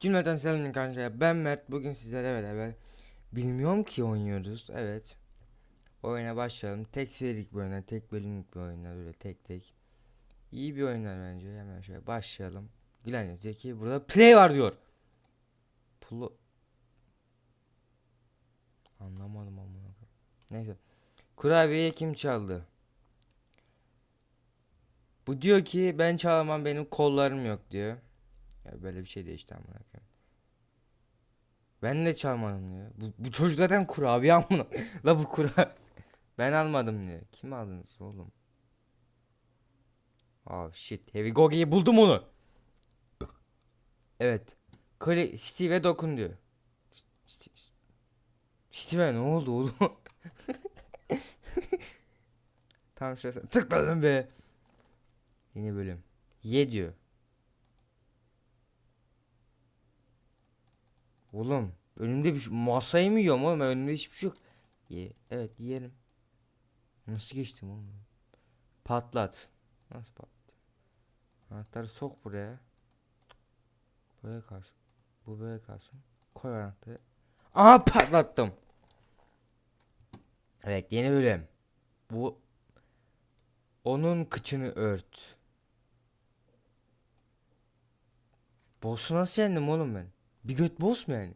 Cümleten selamünaleyküm arkadaşlar. Ben Mert. Bugün sizlerle beraber bilmiyorum ki oynuyoruz. Evet. Oyuna başlayalım. Tek serilik bir oyunlar, tek bölümlük bir oyunlar öyle tek tek. İyi bir oyunlar bence. Hemen şöyle başlayalım. Gülen yazıyor ki burada play var diyor. Pulo Anlamadım koyayım. Neyse. Kurabiyeyi kim çaldı? Bu diyor ki ben çalamam benim kollarım yok diyor. Ya böyle bir şey de işte amına koyayım. Ben de çalmadım diyor. Bu, bu çocuk zaten kurabiye amına. La bu kura. ben almadım diyor. Kim aldınız oğlum? Oh shit. Heavy Gogi'yi buldum onu. Evet. Kli Steve'e dokun diyor. Steve, ne oldu oğlum? Tam şurası. Tıkladım be. Yeni bölüm. Ye diyor. Oğlum önümde bir şey, masayı mı yiyorum oğlum önümde hiçbir şey yok. Ye. Evet yiyelim. Nasıl geçtim oğlum? Patlat. Nasıl patlat? Anahtarı sok buraya. Böyle kalsın. Bu böyle kalsın. Koy anahtarı. Aha patlattım. Evet yeni bölüm. Bu onun kıçını ört. Boss'u nasıl yendim oğlum ben? Bir göt boss mu yani?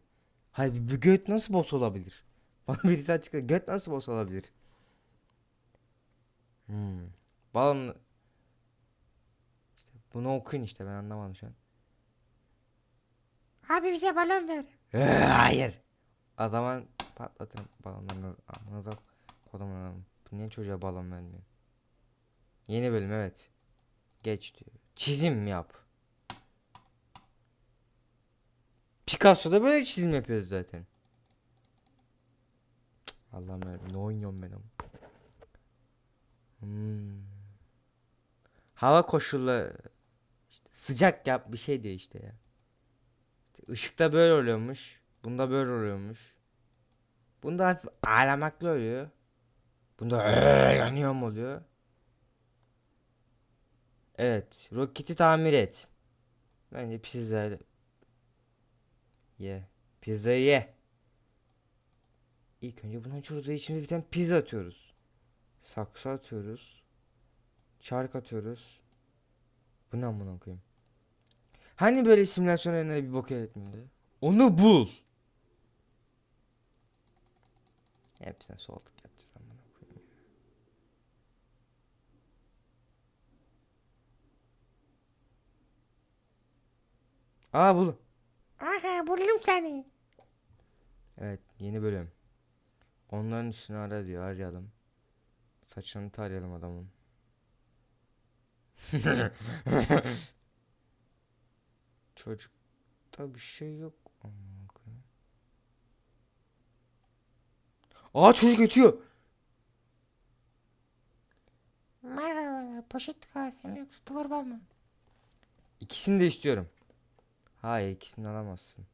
Hayır bir, göt nasıl boss olabilir? Bana birisi açıkla. Göt nasıl boss olabilir? Hmm. Balon... İşte bunu okuyun işte ben anlamadım şu an. Abi bize balon ver. Ee, Hayır. O zaman patlatırım balonlarını. Kodumun adam. Bu niye çocuğa balon vermiyor? Yeni bölüm evet. Geç diyor. Çizim yap. Picasso'da böyle çizim yapıyoruz zaten. Allah'ım yarabbim ne oynuyorum ben ama. Hmm. Hava koşulları işte sıcak yap bir şey diyor işte ya. İşte ışıkta böyle oluyormuş. Bunda böyle oluyormuş. Bunda hafif ağlamaklı oluyor. Bunda "Eee, yanıyorum oluyor. Evet. Roketi tamir et. Bence pizzayla ye. Pizzayı ye. İlk önce bunu açıyoruz ve bir tane pizza atıyoruz. Saksı atıyoruz. Çark atıyoruz. Bu ne amına koyayım? Hani böyle simülasyon oyunları bir bok öğretmiyordu? Onu bul. Hepsine sol tık yapacağız amına koyayım ya. Aa bul. Aha buldum seni. Evet yeni bölüm. Onların üstünü ara diyor arayalım. Saçını tarayalım adamın. Çocukta bir şey yok. Aa çocuk ötüyor. Merhabalar poşet kalsın yoksa torba mı? İkisini de istiyorum. Hayır ikisini alamazsın.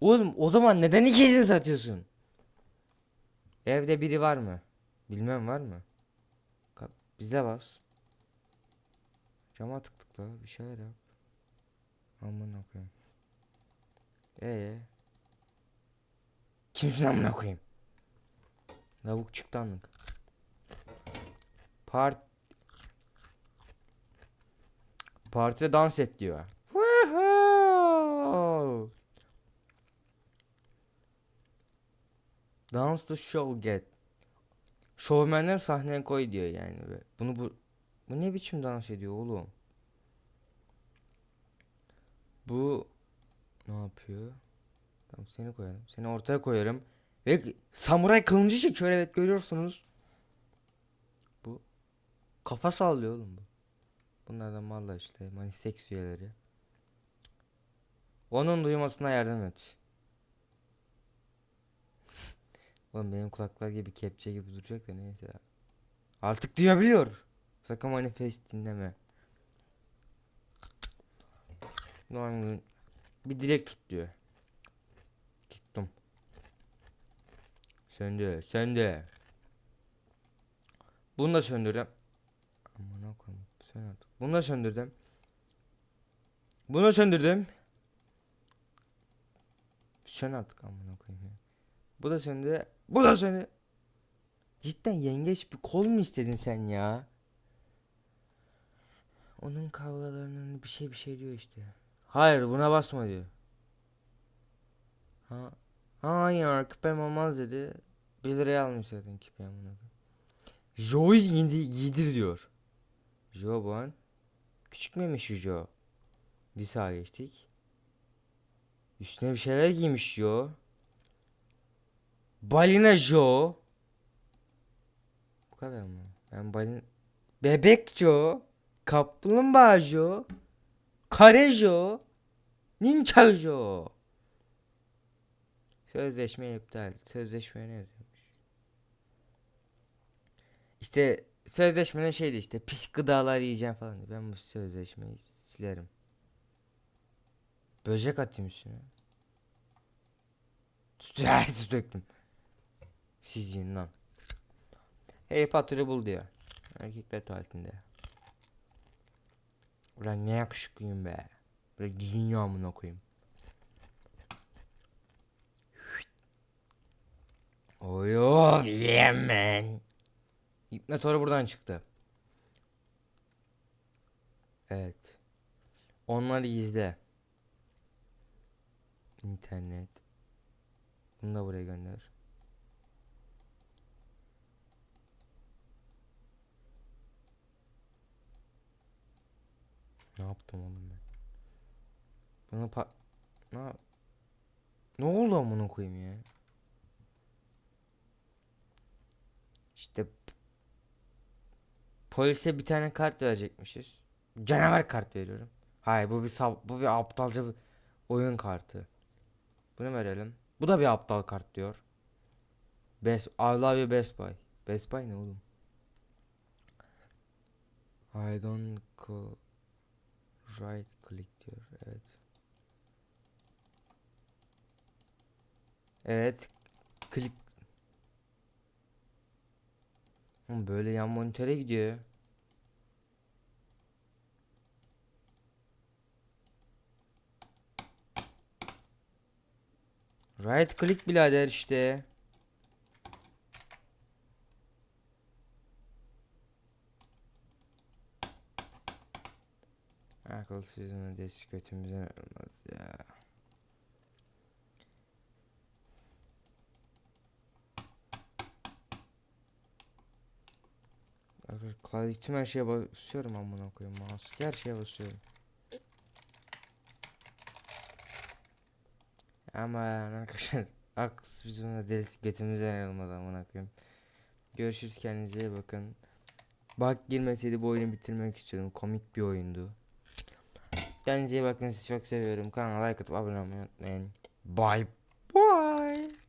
Oğlum o zaman neden ikisini satıyorsun? Evde biri var mı? Bilmem var mı? Bize bas. Cama tık tıkla bir şeyler yap. Amına koyayım. Ee. Kimsin amına koyayım? Lavuk çıktı anlık. Part Partide dans et diyor. Dance the show get. Şovmenler sahneye koy diyor yani. Ve Bunu bu bu ne biçim dans ediyor oğlum? Bu ne yapıyor? Tamam seni koyalım. Seni ortaya koyarım. Ve samuray kılıncı çekiyor evet görüyorsunuz. Bu kafa sallıyor oğlum bu. Bunlardan mallar işte maniseks üyeleri. Onun duymasına yardım et. Oğlum benim kulaklar gibi kepçe gibi duracak da neyse. Artık duyabiliyor. Sakın manifest dinleme. Doğum gün bir dilek tut diyor. Tuttum. Söndü, söndü. Bunu da söndürdüm. Amına koyayım. Sen artık. Bunu da söndürdüm. Bunu söndürdüm. Sön artık amına koyayım ya. Bu da söndü. Bu da söndü. Cidden yengeç bir kol mu istedin sen ya? Onun kavgalarının bir şey bir şey diyor işte. Hayır buna basma diyor. Ha, hayır küpem olmaz dedi. 1 liraya almış zaten amına koyayım. Joe'yu giydir, diyor. Joe bu an. Küçük miymiş şu Joe? Bir sağa geçtik. Üstüne bir şeyler giymiş Joe. Balina Joe. Bu kadar mı? Ben balin... Bebek Joe. Kaplumbağa Joe. Kare Joe. Ninja Joe. Sözleşme iptal. Sözleşme ne yazıyormuş? İşte sözleşmenin şeydi işte pis gıdalar yiyeceğim falan. diye. Ben bu sözleşmeyi silerim. Böcek atayım üstüne. Su su döktüm. Siz yiyin lan. Hey bul diyor. Erkekler tuvaletinde. Ulan ne yakışıklıyım be. Böyle giyiniyor amına koyayım. Oy oy yemen. İpnatoru buradan çıktı. Evet. Onları izle. İnternet. Bunu da buraya gönder. Ne yaptım oğlum ben? Bunu pa... Ne Ne oldu amına koyayım ya? İşte polise bir tane kart verecekmişiz. Canavar kart veriyorum. Hayır bu bir sab bu bir aptalca bir oyun kartı. Bunu verelim. Bu da bir aptal kart diyor. Best I love you Best Buy. Best Buy ne oğlum? I don't call right click diyor. Evet. Evet. Oğlum böyle yan monitöre gidiyor. Right click birader işte. Akılsızın ödesi götümüzden olmaz ya. Klavye tüm her şeye basıyorum amına koyayım mouse her şeye basıyorum. Ama arkadaşlar haksız biz ona delisi götümüzden olmadı amına koyayım. Görüşürüz kendinize iyi bakın. Bak girmeseydi bu oyunu bitirmek istiyorum. Komik bir oyundu. Kendinize iyi bakın sizi çok seviyorum. Kanala like atıp abone olmayı unutmayın. Bye bye.